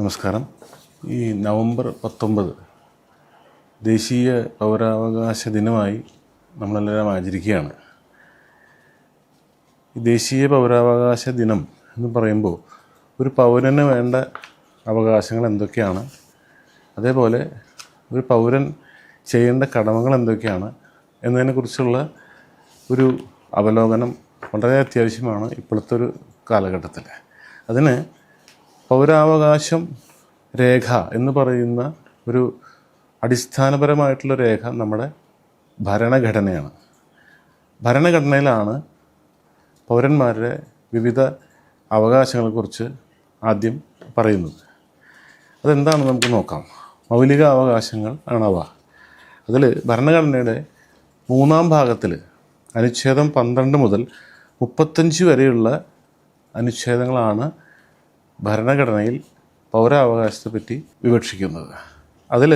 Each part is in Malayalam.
നമസ്കാരം. ഈ നവംബർ പത്തൊമ്പത് ദേശീയ പൗരാവകാശ ദിനമായി നമ്മളെല്ലാവരും ആചരിക്കുകയാണ്. ഈ ദേശീയ പൗരാവകാശ ദിനം എന്ന് പറയുമ്പോൾ ഒരു പൗരന് വേണ്ട അവകാശങ്ങൾ എന്തൊക്കെയാണ്? അതേപോലെ ഒരു പൗരൻ ചെയ്യേണ്ട കടമകൾ എന്തൊക്കെയാണ്? എന്നതിനെക്കുറിച്ചുള്ള ഒരു അവലോകനം വളരെ അത്യാവശ്യമാണ് ഇപ്പോഴത്തെ ഒരു കാലഘട്ടത്തിൽ. അതിന് പൗരാവകാശം രേഖ എന്ന് പറയുന്ന ഒരു അടിസ്ഥാനപരമായിട്ടുള്ള രേഖ നമ്മുടെ ഭരണഘടനയാണ്. ഭരണഘടനയിലാണ് പൗരന്മാരുടെ വിവിധ അവകാശങ്ങളെക്കുറിച്ച് ആദ്യം പറയുന്നത്. അതെന്താണ് നമുക്ക് നോക്കാം. മൗലിക അവകാശങ്ങൾ ആണവ അതിൽ ഭരണഘടനയുടെ മൂന്നാം ഭാഗത്തിൽ അനുച്ഛേദം പന്ത്രണ്ട് മുതൽ മുപ്പത്തഞ്ച് വരെയുള്ള അനുച്ഛേദങ്ങളാണ് ഭരണഘടനയിൽ പൗരാവകാശത്തെപ്പറ്റി വിവക്ഷിക്കുന്നത്. അതിൽ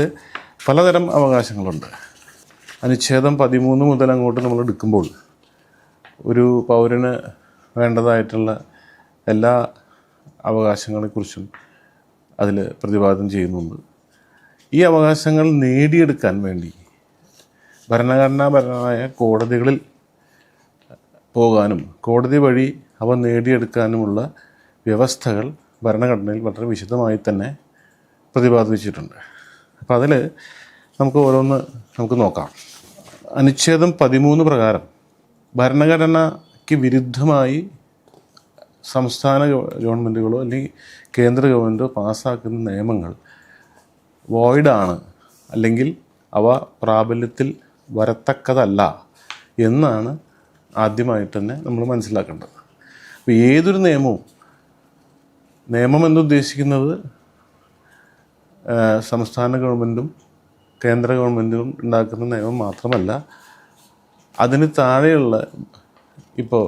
പലതരം അവകാശങ്ങളുണ്ട്. അനുച്ഛേദം പതിമൂന്ന് മുതൽ അങ്ങോട്ട് നമ്മൾ എടുക്കുമ്പോൾ ഒരു പൗരന് വേണ്ടതായിട്ടുള്ള എല്ലാ അവകാശങ്ങളെക്കുറിച്ചും അതിൽ പ്രതിപാദനം ചെയ്യുന്നുണ്ട്. ഈ അവകാശങ്ങൾ നേടിയെടുക്കാൻ വേണ്ടി ഭരണഘടനാപരമായ കോടതികളിൽ പോകാനും കോടതി വഴി അവ നേടിയെടുക്കാനുമുള്ള വ്യവസ്ഥകൾ ഭരണഘടനയിൽ വളരെ വിശദമായി തന്നെ പ്രതിപാദിച്ചിട്ടുണ്ട്. അപ്പോൾ അതിൽ നമുക്ക് ഓരോന്ന് നമുക്ക് നോക്കാം. അനുച്ഛേദം പതിമൂന്ന് പ്രകാരം ഭരണഘടനയ്ക്ക് വിരുദ്ധമായി സംസ്ഥാന ഗവ- ഗവൺമെന്റുകളോ അല്ലെങ്കിൽ കേന്ദ്ര ഗവൺമെന്റോ പാസ്സാക്കുന്ന നിയമങ്ങൾ വോയിഡാണ് അല്ലെങ്കിൽ അവ പ്രാബല്യത്തിൽ വരത്തക്കതല്ല എന്നാണ് ആദ്യമായിട്ട് തന്നെ നമ്മൾ മനസ്സിലാക്കേണ്ടത്. അപ്പോൾ ഏതൊരു നിയമവും നിയമം എന്നുദ്ദേശിക്കുന്നത് സംസ്ഥാന ഗവൺമെന്റും കേന്ദ്ര ഗവൺമെന്റും ഉണ്ടാക്കുന്ന നിയമം മാത്രമല്ല അതിന് താഴെയുള്ള ഇപ്പോൾ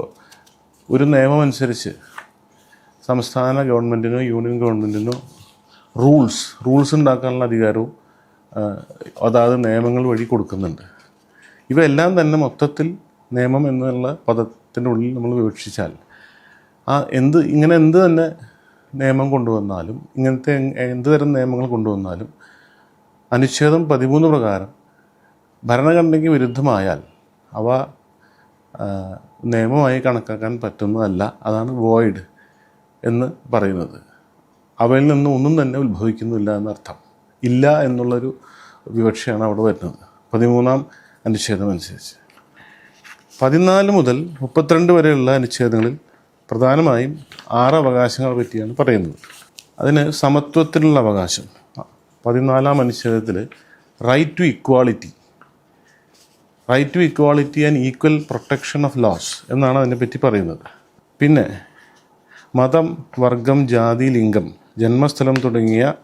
ഒരു നിയമം അനുസരിച്ച് സംസ്ഥാന ഗവൺമെന്റിനോ യൂണിയൻ ഗവൺമെന്റിനോ റൂൾസ് റൂൾസ് ഉണ്ടാക്കാനുള്ള അധികാരവും അതാത് നിയമങ്ങൾ വഴി കൊടുക്കുന്നുണ്ട്. ഇവയെല്ലാം തന്നെ മൊത്തത്തിൽ നിയമം എന്നുള്ള പദത്തിന്റെ ഉള്ളിൽ നമ്മൾ വിവക്ഷിച്ചാൽ ആ എന്ത് ഇങ്ങനെ എന്ത് തന്നെ നിയമം കൊണ്ടുവന്നാലും ഇങ്ങനത്തെ എന്ത് തരം നിയമങ്ങൾ കൊണ്ടുവന്നാലും അനുച്ഛേദം പതിമൂന്ന് പ്രകാരം ഭരണഘടനയ്ക്ക് വിരുദ്ധമായാൽ അവ നിയമമായി കണക്കാക്കാൻ പറ്റുന്നതല്ല അതാണ് വോയിഡ് എന്ന് പറയുന്നത്. അവയിൽ നിന്ന് ഒന്നും തന്നെ ഉത്ഭവിക്കുന്നില്ല എന്നർത്ഥം. ഇല്ല എന്നുള്ളൊരു വിവക്ഷയാണ് അവിടെ വരുന്നത്. പതിമൂന്നാം അനുച്ഛേദം അനുസരിച്ച്. പതിനാല് മുതൽ മുപ്പത്തിരണ്ട് വരെയുള്ള അനുച്ഛേദങ്ങളിൽ പ്രധാനമായും ആറ് അവകാശങ്ങളെ പറ്റിയാണ് പറയുന്നത്. അതിന് സമത്വത്തിനുള്ള അവകാശം. പതിനാലാം അനുച്ഛേദത്തിൽ right to equality right to equality and equal protection of laws എന്നാണ് അതിനെപ്പറ്റി പറയുന്നത്. പിന്നെ മതം വർഗം ജാതി ലിംഗം ജന്മസ്ഥലം തുടങ്ങിയ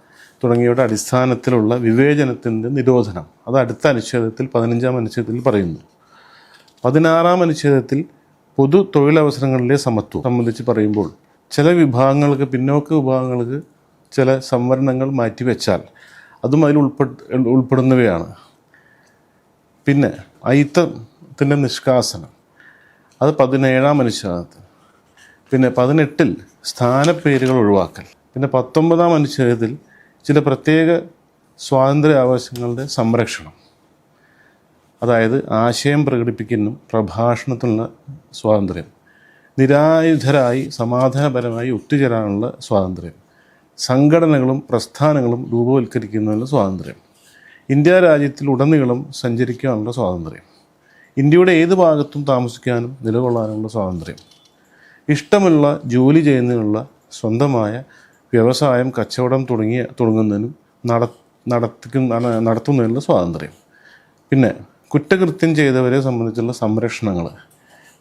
തുടങ്ങിയവയുടെ അടിസ്ഥാനത്തിലുള്ള വിവേചനത്തിന്റെ നിരോധനം. അത് അടുത്ത അനുച്ഛേദത്തിൽ പതിനഞ്ചാം അനുച്ഛേദത്തിൽ പറയുന്നു. പതിനാറാം അനുച്ഛേദത്തിൽ പൊതു തൊഴിലവസരങ്ങളിലെ സമത്വം സംബന്ധിച്ച് പറയുമ്പോൾ ചില വിഭാഗങ്ങൾക്ക് പിന്നോക്ക വിഭാഗങ്ങൾക്ക് ചില സംവരണങ്ങൾ മാറ്റിവെച്ചാൽ അതും അതിൽ ഉൾപ്പെട്ട് ഉൾപ്പെടുന്നവയാണ്. പിന്നെ അയിത്തത്തിന്റെ നിഷ്കാസനം. അത് പതിനേഴാം അനുച്ഛേദത്തിൽ പിന്നെ പതിനെട്ടിൽ സ്ഥാനപ്പേരുകൾ ഒഴിവാക്കൽ. പിന്നെ പത്തൊമ്പതാം അനുച്ഛേദത്തിൽ ചില പ്രത്യേക സ്വാതന്ത്ര്യ ആവശ്യങ്ങളുടെ സംരക്ഷണം. അതായത് ആശയം പ്രകടിപ്പിക്കുന്നു പ്രഭാഷണത്തിനുള്ള സ്വാതന്ത്ര്യം. നിരായുധരായി സമാധാനപരമായി ഒത്തുചേരാനുള്ള സ്വാതന്ത്ര്യം. സംഘടനകളും പ്രസ്ഥാനങ്ങളും രൂപവൽക്കരിക്കുന്നതിനുള്ള സ്വാതന്ത്ര്യം. ഇന്ത്യ രാജ്യത്തിൽ ഉടനീളം സഞ്ചരിക്കാനുള്ള സ്വാതന്ത്ര്യം. ഇന്ത്യയുടെ ഏത് ഭാഗത്തും താമസിക്കാനും നിലകൊള്ളാനുള്ള സ്വാതന്ത്ര്യം. ഇഷ്ടമുള്ള ജോലി ചെയ്യുന്നതിനുള്ള സ്വന്തമായ വ്യവസായം കച്ചവടം തുടങ്ങിയ തുടങ്ങുന്നതിനും നട നടത്തിക്കുന്ന നടത്തുന്നതിനുള്ള സ്വാതന്ത്ര്യം. പിന്നെ കുറ്റകൃത്യം ചെയ്തവരെ സംബന്ധിച്ചുള്ള സംരക്ഷണങ്ങൾ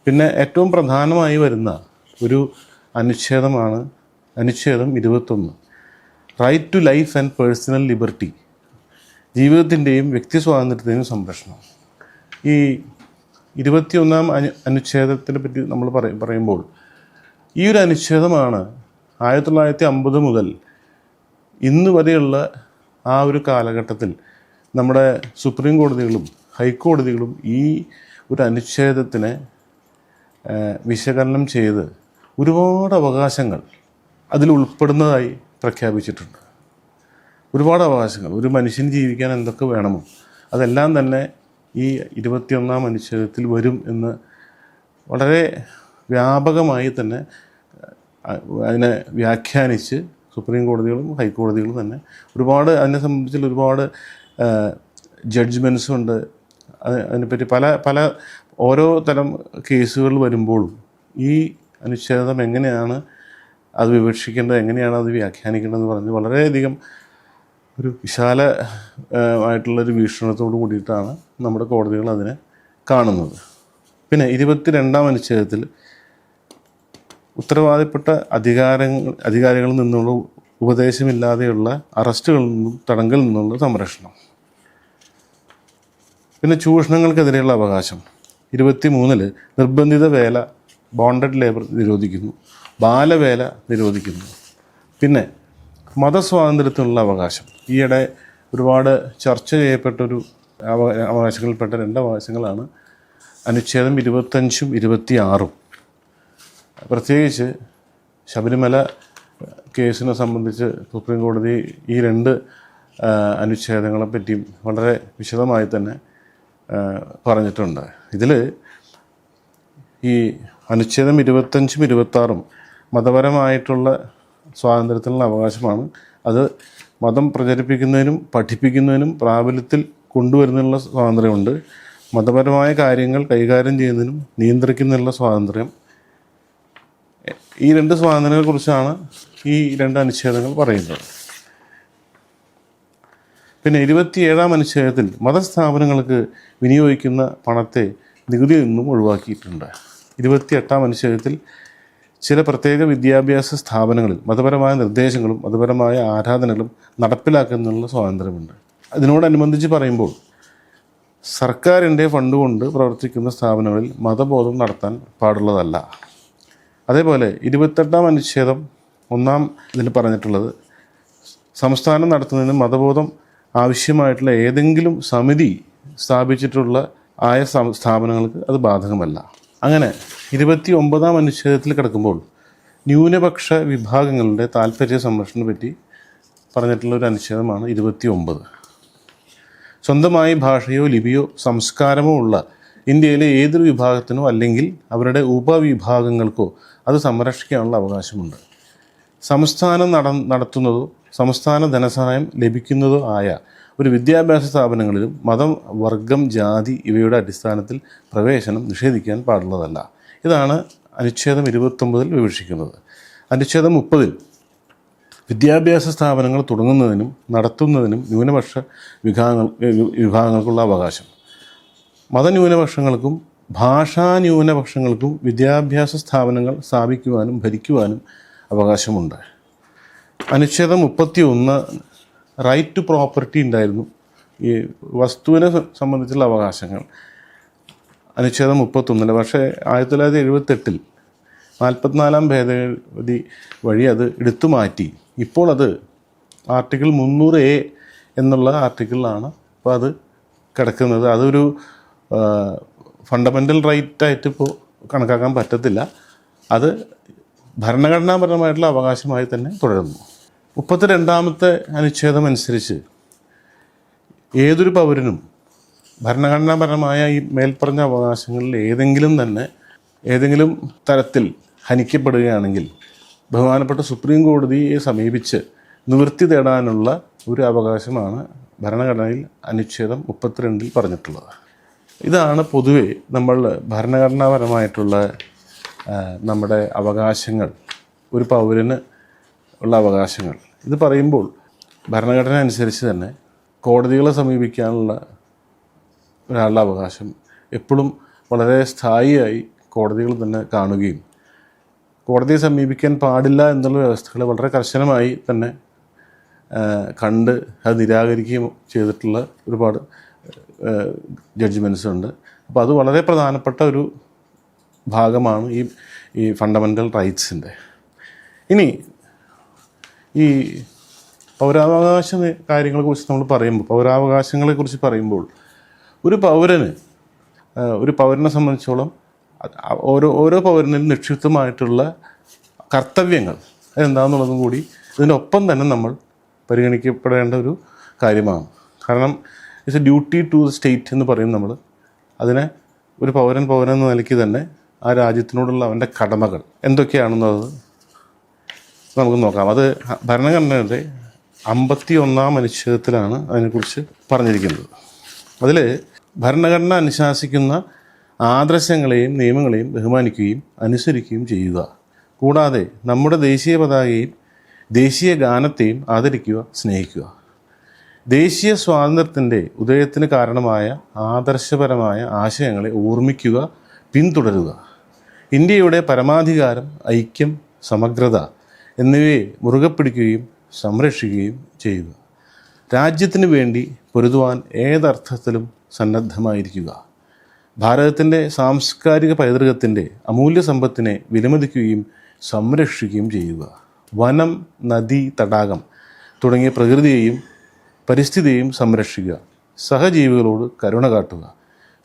പിന്നെ ഏറ്റവും പ്രധാനമായി വരുന്ന ഒരു അനുച്ഛേദമാണ് അനുച്ഛേദം ഇരുപത്തൊന്ന്. Right to life and personal liberty ജീവിതത്തിന്റെയും വ്യക്തി സ്വാതന്ത്ര്യത്തിന്റെയും സംരക്ഷണം. ഈ ഇരുപത്തിയൊന്നാം അനു അനുച്ഛേദത്തിനെ പറ്റി നമ്മൾ പറയും പറയുമ്പോൾ ഈ ഒരു അനുച്ഛേദമാണ് ആയിരത്തി തൊള്ളായിരത്തി അമ്പത് മുതൽ ഇന്ന് വരെയുള്ള ആ ഒരു കാലഘട്ടത്തിൽ നമ്മുടെ സുപ്രീം കോടതികളും ഹൈക്കോടതികളും ഈ ഒരു അനുച്ഛേദത്തിനെ വിശകലനം ചെയ്ത് ഒരുപാട് അവകാശങ്ങൾ അതിൽ ഉൾപ്പെടുന്നതായി പ്രഖ്യാപിച്ചിട്ടുണ്ട്. ഒരുപാട് അവകാശങ്ങൾ. ഒരു മനുഷ്യന് ജീവിക്കാൻ എന്തൊക്കെ വേണമോ അതെല്ലാം തന്നെ ഈ ഇരുപത്തിയൊന്നാം അനുച്ഛേദത്തിൽ വരും എന്ന് വളരെ വ്യാപകമായി തന്നെ അതിനെ വ്യാഖ്യാനിച്ച് സുപ്രീം കോടതികളും ഹൈക്കോടതികളും തന്നെ ഒരുപാട് അതിനെ സംബന്ധിച്ചുള്ള ഒരുപാട് ജഡ്ജ്മെൻസും ഉണ്ട് അതിനെപ്പറ്റി പല പല ഓരോ തരം കേസുകൾ വരുമ്പോഴും ഈ അനുച്ഛേദം എങ്ങനെയാണ് അത് വിവക്ഷിക്കേണ്ടത് എങ്ങനെയാണ് അത് വ്യാഖ്യാനിക്കേണ്ടതെന്ന് പറഞ്ഞ് വളരെയധികം ഒരു വിശാല ആയിട്ടുള്ളൊരു വീക്ഷണത്തോട് കൂടിയിട്ടാണ് നമ്മുടെ കോടതികൾ അതിനെ കാണുന്നത്. പിന്നെ ഇരുപത്തിരണ്ടാം അനുച്ഛേദത്തിൽ ഉത്തരവാദിപ്പെട്ട അധികാരങ്ങൾ അധികാരികളിൽ നിന്നുള്ള ഉപദേശമില്ലാതെയുള്ള അറസ്റ്റുകളിൽ നിന്നും തടങ്കലിൽ നിന്നുള്ള സംരക്ഷണം. പിന്നെ ചൂഷണങ്ങൾക്കെതിരെയുള്ള അവകാശം. ഇരുപത്തി മൂന്നിൽ നിർബന്ധിത വേല ബോണ്ടഡ് ലേബർ നിരോധിക്കുന്നു. ബാലവേല നിരോധിക്കുന്നു. പിന്നെ മതസ്വാതന്ത്ര്യത്തിനുള്ള അവകാശം. ഈയിടെ ഒരുപാട് ചർച്ച ചെയ്യപ്പെട്ടൊരു അവ- അവകാശങ്ങളിൽപ്പെട്ട രണ്ട് അവകാശങ്ങളാണ്. അനുച്ഛേദം ഇരുപത്തഞ്ചും ഇരുപത്തി ആറും പ്രത്യേകിച്ച് ശബരിമല കേസിനെ സംബന്ധിച്ച് സുപ്രീം കോടതി ഈ രണ്ട് അനുച്ഛേദങ്ങളെപ്പറ്റിയും അനുച്ഛേദങ്ങളെ പറ്റിയും വളരെ വിശദമായി തന്നെ പറഞ്ഞിട്ടുണ്ട്. ഇതിൽ ഈ അനുച്ഛേദം ഇരുപത്തഞ്ചും ഇരുപത്താറും മതപരമായിട്ടുള്ള സ്വാതന്ത്ര്യത്തിനുള്ള അവകാശമാണ്. അത് മതം പ്രചരിപ്പിക്കുന്നതിനും പഠിപ്പിക്കുന്നതിനും പ്രാബല്യത്തിൽ കൊണ്ടുവരുന്നതിനുള്ള സ്വാതന്ത്ര്യമുണ്ട്. മതപരമായ കാര്യങ്ങൾ കൈകാര്യം ചെയ്യുന്നതിനും നിയന്ത്രിക്കുന്നതിനുള്ള സ്വാതന്ത്ര്യം. ഈ രണ്ട് സ്വാതന്ത്ര്യങ്ങളെക്കുറിച്ചാണ് ഈ രണ്ട് അനുച്ഛേദങ്ങൾ പറയുന്നത്. പിന്നെ ഇരുപത്തിയേഴാം അനുച്ഛേദത്തിൽ മതസ്ഥാപനങ്ങൾക്ക് വിനിയോഗിക്കുന്ന പണത്തെ നികുതിയിൽ നിന്നും ഒഴിവാക്കിയിട്ടുണ്ട്. ഇരുപത്തിയെട്ടാം അനുച്ഛേദത്തിൽ ചില പ്രത്യേക വിദ്യാഭ്യാസ സ്ഥാപനങ്ങളിൽ മതപരമായ നിർദ്ദേശങ്ങളും മതപരമായ ആരാധനകളും നടപ്പിലാക്കുന്നതിനുള്ള സ്വാതന്ത്ര്യമുണ്ട്. അതിനോടനുബന്ധിച്ച് പറയുമ്പോൾ സർക്കാരിന്റെ ഫണ്ട് കൊണ്ട് പ്രവർത്തിക്കുന്ന സ്ഥാപനങ്ങളിൽ മതബോധം നടത്താൻ പാടുള്ളതല്ല. അതേപോലെ ഇരുപത്തെട്ടാം അനുച്ഛേദം ഒന്നാം ഇതിൽ പറഞ്ഞിട്ടുള്ളത് സംസ്ഥാനം നടത്തുന്നതിന് മതബോധം ആവശ്യമായിട്ടുള്ള ഏതെങ്കിലും സമിതി സ്ഥാപിച്ചിട്ടുള്ള ആയ സ്ഥാപനങ്ങൾക്ക് അത് ബാധകമല്ല. അങ്ങനെ ഇരുപത്തി ഒമ്പതാം അനുച്ഛേദത്തിൽ കിടക്കുമ്പോൾ ന്യൂനപക്ഷ വിഭാഗങ്ങളുടെ താല്പര്യ സംരക്ഷണത്തെ പറ്റി പറഞ്ഞിട്ടുള്ള ഒരു അനുച്ഛേദമാണ് ഇരുപത്തി ഒമ്പത് സ്വന്തമായി ഭാഷയോ ലിപിയോ സംസ്കാരമോ ഉള്ള ഇന്ത്യയിലെ ഏതൊരു വിഭാഗത്തിനോ അല്ലെങ്കിൽ അവരുടെ ഉപവിഭാഗങ്ങൾക്കോ അത് സംരക്ഷിക്കാനുള്ള അവകാശമുണ്ട്. സംസ്ഥാനം നട നടത്തുന്നതോ സംസ്ഥാന ധനസഹായം ലഭിക്കുന്നതോ ആയ ഒരു വിദ്യാഭ്യാസ സ്ഥാപനങ്ങളിലും മതം വർഗം ജാതി ഇവയുടെ അടിസ്ഥാനത്തിൽ പ്രവേശനം നിഷേധിക്കാൻ പാടുള്ളതല്ല. ഇതാണ് അനുച്ഛേദം ഇരുപത്തൊമ്പതിൽ വിവക്ഷിക്കുന്നത്. അനുച്ഛേദം മുപ്പതിൽ വിദ്യാഭ്യാസ സ്ഥാപനങ്ങൾ തുടങ്ങുന്നതിനും നടത്തുന്നതിനും ന്യൂനപക്ഷ വിഭാഗങ്ങൾ വിഭാഗങ്ങൾക്കുള്ള അവകാശം. മതന്യൂനപക്ഷങ്ങൾക്കും ഭാഷാന്യൂനപക്ഷങ്ങൾക്കും വിദ്യാഭ്യാസ സ്ഥാപനങ്ങൾ സ്ഥാപിക്കുവാനും ഭരിക്കുവാനും അവകാശമുണ്ട്. അനുച്ഛേദം മുപ്പത്തി ഒന്ന് റൈറ്റ് ടു പ്രോപ്പർട്ടി ഉണ്ടായിരുന്നു. ഈ വസ്തുവിനെ സംബന്ധിച്ചുള്ള അവകാശങ്ങൾ. അനുച്ഛേദം മുപ്പത്തൊന്നിൽ. പക്ഷേ ആയിരത്തി തൊള്ളായിരത്തി എഴുപത്തെട്ടിൽ നാൽപ്പത്തിനാലാം ഭേദഗതി വഴി അത് എടുത്തു മാറ്റി. ഇപ്പോൾ അത് ആർട്ടിക്കിൾ മുന്നൂറ് എ എന്നുള്ള ആർട്ടിക്കിളിലാണ് അപ്പോൾ അത് കിടക്കുന്നത്. അതൊരു ഫണ്ടമെന്റൽ റൈറ്റായിട്ട് ഇപ്പോൾ കണക്കാക്കാൻ പറ്റത്തില്ല. അത് ഭരണഘടനാപരമായിട്ടുള്ള അവകാശമായി തന്നെ തുടരുന്നു. മുപ്പത്തി രണ്ടാമത്തെ അനുച്ഛേദം അനുസരിച്ച് ഏതൊരു പൗരനും ഭരണഘടനാപരമായ ഈ മേൽപ്പറഞ്ഞ അവകാശങ്ങളിൽ ഏതെങ്കിലും തന്നെ ഏതെങ്കിലും തരത്തിൽ ഹനിക്കപ്പെടുകയാണെങ്കിൽ ബഹുമാനപ്പെട്ട സുപ്രീം കോടതിയെ സമീപിച്ച് നിവൃത്തി തേടാനുള്ള ഒരു അവകാശമാണ് ഭരണഘടനയിൽ അനുച്ഛേദം മുപ്പത്തിരണ്ടിൽ പറഞ്ഞിട്ടുള്ളത്. ഇതാണ് പൊതുവെ നമ്മൾ ഭരണഘടനാപരമായിട്ടുള്ള നമ്മുടെ അവകാശങ്ങൾ ഒരു പൗരന് ഉള്ള അവകാശങ്ങൾ. ഇത് പറയുമ്പോൾ ഭരണഘടന അനുസരിച്ച് തന്നെ കോടതികളെ സമീപിക്കാനുള്ള ഒരാളുടെ അവകാശം എപ്പോഴും വളരെ സ്ഥായിയായി കോടതികൾ തന്നെ കാണുകയും കോടതിയെ സമീപിക്കാൻ പാടില്ല എന്നുള്ള വ്യവസ്ഥകൾ വളരെ കർശനമായി തന്നെ കണ്ട് അത് നിരാകരിക്കുകയും ചെയ്തിട്ടുള്ള ഒരുപാട് ജഡ്ജ്മെന്റ്സ് ഉണ്ട്. അപ്പോൾ അത് വളരെ പ്രധാനപ്പെട്ട ഒരു ഭാഗമാണ് ഈ ഈ ഫണ്ടമെന്റൽ റൈറ്റ്സിന്റെ ഇനി ഈ പൗരാവകാശ കാര്യങ്ങളെക്കുറിച്ച് നമ്മൾ പറയുമ്പോൾ പൗരാവകാശങ്ങളെക്കുറിച്ച് പറയുമ്പോൾ ഒരു പൗരന് ഒരു പൗരനെ സംബന്ധിച്ചോളം ഓരോ ഓരോ പൗരനിലും നിക്ഷിപ്തമായിട്ടുള്ള കർത്തവ്യങ്ങൾ അതെന്താണെന്നുള്ളതും കൂടി ഇതിനൊപ്പം തന്നെ നമ്മൾ പരിഗണിക്കപ്പെടേണ്ട ഒരു കാര്യമാണ്. കാരണം it's a duty to the state എന്ന് പറയും നമ്മൾ. അതിനെ ഒരു പൗരൻ പൗരൻ എന്ന നിലയ്ക്ക് തന്നെ ആ രാജ്യത്തിനോടുള്ള അവന്റെ കടമകൾ. എന്തൊക്കെയാണെന്നത് നമുക്ക് നോക്കാം. അത് ഭരണഘടനയുടെ അമ്പത്തി ഒന്നാം അനുച്ഛേദത്തിലാണ് അതിനെക്കുറിച്ച് പറഞ്ഞിരിക്കുന്നത്. അതിൽ ഭരണഘടന അനുശാസിക്കുന്ന ആദർശങ്ങളെയും നിയമങ്ങളെയും ബഹുമാനിക്കുകയും അനുസരിക്കുകയും ചെയ്യുക. കൂടാതെ നമ്മുടെ ദേശീയ പതാകയും ദേശീയ ഗാനത്തെയും ആദരിക്കുക സ്നേഹിക്കുക. ദേശീയ സ്വാതന്ത്ര്യത്തിന്റെ ഉദയത്തിന് കാരണമായ ആദർശപരമായ ആശയങ്ങളെ ഓർമ്മിക്കുക പിന്തുടരുക. ഇന്ത്യയുടെ പരമാധികാരം ഐക്യം സമഗ്രത എന്നിവയെ മുറുകെ പിടിക്കുകയും സംരക്ഷിക്കുകയും ചെയ്യുക രാജ്യത്തിന് വേണ്ടി പൊരുതുവാൻ ഏതർത്ഥത്തിലും സന്നദ്ധമായിരിക്കുക. ഭാരതത്തിന്റെ സാംസ്കാരിക പൈതൃകത്തിന്റെ അമൂല്യ സമ്പത്തിനെ വിലമതിക്കുകയും സംരക്ഷിക്കുകയും ചെയ്യുക. വനം നദി തടാകം തുടങ്ങിയ പ്രകൃതിയെയും പരിസ്ഥിതിയെയും സംരക്ഷിക്കുക. സഹജീവികളോട് കരുണ കാട്ടുക.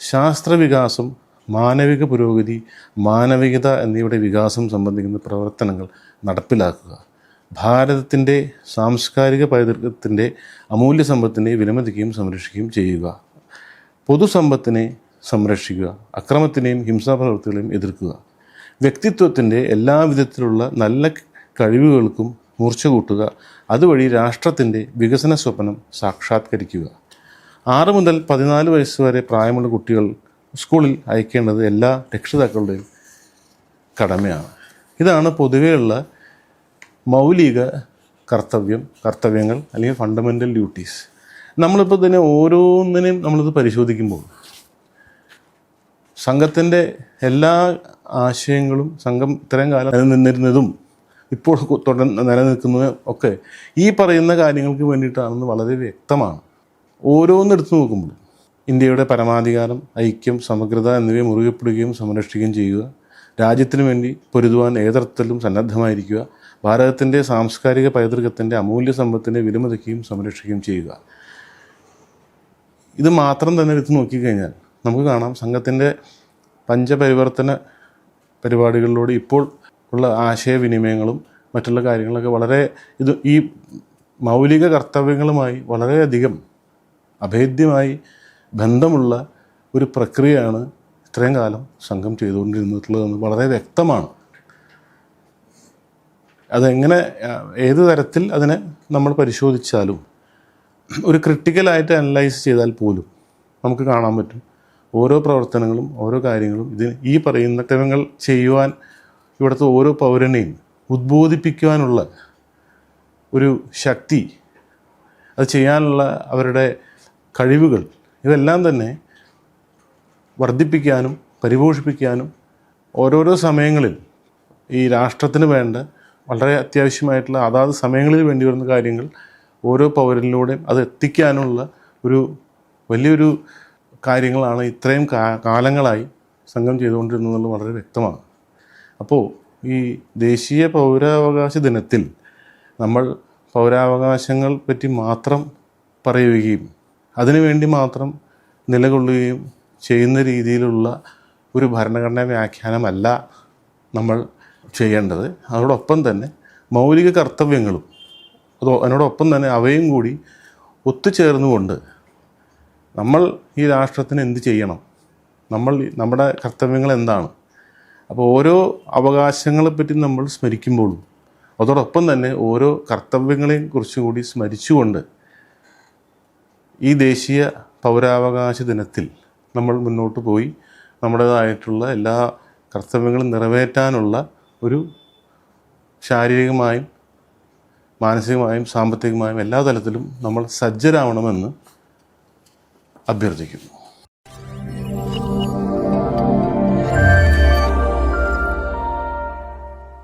ശാസ്ത്രവികാസം മാനവിക പുരോഗതി മാനവികത എന്നിവയുടെ വികാസം സംബന്ധിക്കുന്ന പ്രവർത്തനങ്ങൾ നടപ്പിലാക്കുക. ഭാരതത്തിന്റെ സാംസ്കാരിക പൈതൃകത്തിന്റെ അമൂല്യ സമ്പത്തിനെ വിലമതിക്കുകയും സംരക്ഷിക്കുകയും ചെയ്യുക. പൊതുസമ്പത്തിനെ സംരക്ഷിക്കുക അക്രമത്തിനെയും ഹിംസാപ്രവൃത്തികളെയും എതിർക്കുക. വ്യക്തിത്വത്തിന്റെ എല്ലാവിധത്തിലുള്ള നല്ല കഴിവുകൾക്കും മൂർച്ച കൂട്ടുക അതുവഴി രാഷ്ട്രത്തിന്റെ വികസന സ്വപ്നം സാക്ഷാത്കരിക്കുക. ആറ് മുതൽ പതിനാല് വയസ്സ് വരെ പ്രായമുള്ള കുട്ടികൾ സ്കൂളിൽ അയക്കേണ്ടത് എല്ലാ രക്ഷിതാക്കളുടെയും കടമയാണ്. ഇതാണ് പൊതുവെയുള്ള മൗലിക കർത്തവ്യം കർത്തവ്യങ്ങൾ അല്ലെങ്കിൽ ഫണ്ടമെന്റൽ ഡ്യൂട്ടീസ് നമ്മളിപ്പോൾ തന്നെ ഓരോന്നിനെയും നമ്മളിത് പരിശോധിക്കുമ്പോൾ സംഘത്തിന്റെ എല്ലാ ആശയങ്ങളും സംഘം ഇത്രയും കാലം നിലനിന്നിരുന്നതും ഇപ്പോൾ തുടർ നിലനിൽക്കുന്നതും ഒക്കെ ഈ പറയുന്ന കാര്യങ്ങൾക്ക് വേണ്ടിയിട്ടാണെന്ന് വളരെ വ്യക്തമാണ്. ഓരോന്നെടുത്ത് നോക്കുമ്പോൾ ഇന്ത്യയുടെ പരമാധികാരം ഐക്യം സമഗ്രത എന്നിവയെ മുറുകെ സംരക്ഷിക്കുകയും ചെയ്യുക. രാജ്യത്തിനു വേണ്ടി പൊരുതുവാൻ ഏതർത്ഥത്തിലും സന്നദ്ധമായിരിക്കുക. ഭാരതത്തിന്റെ സാംസ്കാരിക പൈതൃകത്തിന്റെ അമൂല്യ സമ്പത്തിനെ വിലമതിക്കുകയും സംരക്ഷിക്കുകയും ചെയ്യുക. ഇത് മാത്രം തന്നെ എടുത്ത് നോക്കിക്കഴിഞ്ഞാൽ നമുക്ക് കാണാം സംഘത്തിന്റെ പഞ്ചപരിവർത്തന പരിപാടികളിലൂടെ ഇപ്പോൾ ഉള്ള ആശയവിനിമയങ്ങളും മറ്റുള്ള കാര്യങ്ങളൊക്കെ വളരെ ഇത് ഈ മൗലിക കർത്തവ്യങ്ങളുമായി വളരെയധികം അഭേദ്യമായി ബന്ധമുള്ള ഒരു പ്രക്രിയയാണ് ഇത്രയും കാലം സംഘം ചെയ്തുകൊണ്ടിരുന്നിട്ടുള്ളതെന്ന് വളരെ വ്യക്തമാണ്. അതെങ്ങനെ ഏത് തരത്തിൽ അതിനെ നമ്മൾ പരിശോധിച്ചാലും ഒരു ക്രിട്ടിക്കലായിട്ട് അനലൈസ് ചെയ്താൽ പോലും നമുക്ക് കാണാൻ പറ്റും. ഓരോ പ്രവർത്തനങ്ങളും ഓരോ കാര്യങ്ങളും ഇതിന് ഈ പറയുന്ന കാര്യങ്ങൾ ചെയ്യുവാൻ ഇവിടുത്തെ ഓരോ പൗരനെയും ഉദ്ബോധിപ്പിക്കുവാനുള്ള ഒരു ശക്തി അത് ചെയ്യാനുള്ള അവരുടെ കഴിവുകൾ ഇതെല്ലാം തന്നെ വർദ്ധിപ്പിക്കാനും പരിപോഷിപ്പിക്കാനും ഓരോരോ സമയങ്ങളിൽ ഈ രാഷ്ട്രത്തിന് വേണ്ട വളരെ അത്യാവശ്യമായിട്ടുള്ള അതാത് സമയങ്ങളിൽ വേണ്ടി വരുന്ന കാര്യങ്ങൾ ഓരോ പൗരനിലൂടെയും അത് എത്തിക്കാനുള്ള ഒരു വലിയൊരു കാര്യങ്ങളാണ് ഇത്രയും കാലങ്ങളായി സംഘം ചെയ്തുകൊണ്ടിരുന്നത് വളരെ വ്യക്തമാണ്. അപ്പോൾ ഈ ദേശീയ പൗരാവകാശ ദിനത്തിൽ നമ്മൾ പൗരാവകാശങ്ങൾ പറ്റി മാത്രം പറയുകയും അതിനുവേണ്ടി മാത്രം നിലകൊള്ളുകയും ചെയ്യുന്ന രീതിയിലുള്ള ഒരു ഭരണഘടനാ വ്യാഖ്യാനമല്ല നമ്മൾ ചെയ്യേണ്ടത്. അതോടൊപ്പം തന്നെ മൗലിക കർത്തവ്യങ്ങളും അതോ അതിനോടൊപ്പം തന്നെ അവയും കൂടി ഒത്തുചേർന്നുകൊണ്ട് നമ്മൾ ഈ രാഷ്ട്രത്തിന് എന്ത് ചെയ്യണം? നമ്മൾ നമ്മുടെ കർത്തവ്യങ്ങൾ എന്താണ്? അപ്പോൾ ഓരോ അവകാശങ്ങളെപ്പറ്റി നമ്മൾ സ്മരിക്കുമ്പോഴും അതോടൊപ്പം തന്നെ ഓരോ കർത്തവ്യങ്ങളെയും കുറിച്ചുകൂടി സ്മരിച്ചുകൊണ്ട് ഈ ദേശീയ പൗരാവകാശ ദിനത്തിൽ നമ്മൾ മുന്നോട്ട് പോയി നമ്മുടേതായിട്ടുള്ള എല്ലാ കർത്തവ്യങ്ങളും നിറവേറ്റാനുള്ള ഒരു ശാരീരികമായും മാനസികമായും സാമ്പത്തികമായും എല്ലാ തലത്തിലും നമ്മൾ സജ്ജരാവണമെന്ന് അഭ്യർത്ഥിക്കുന്നു.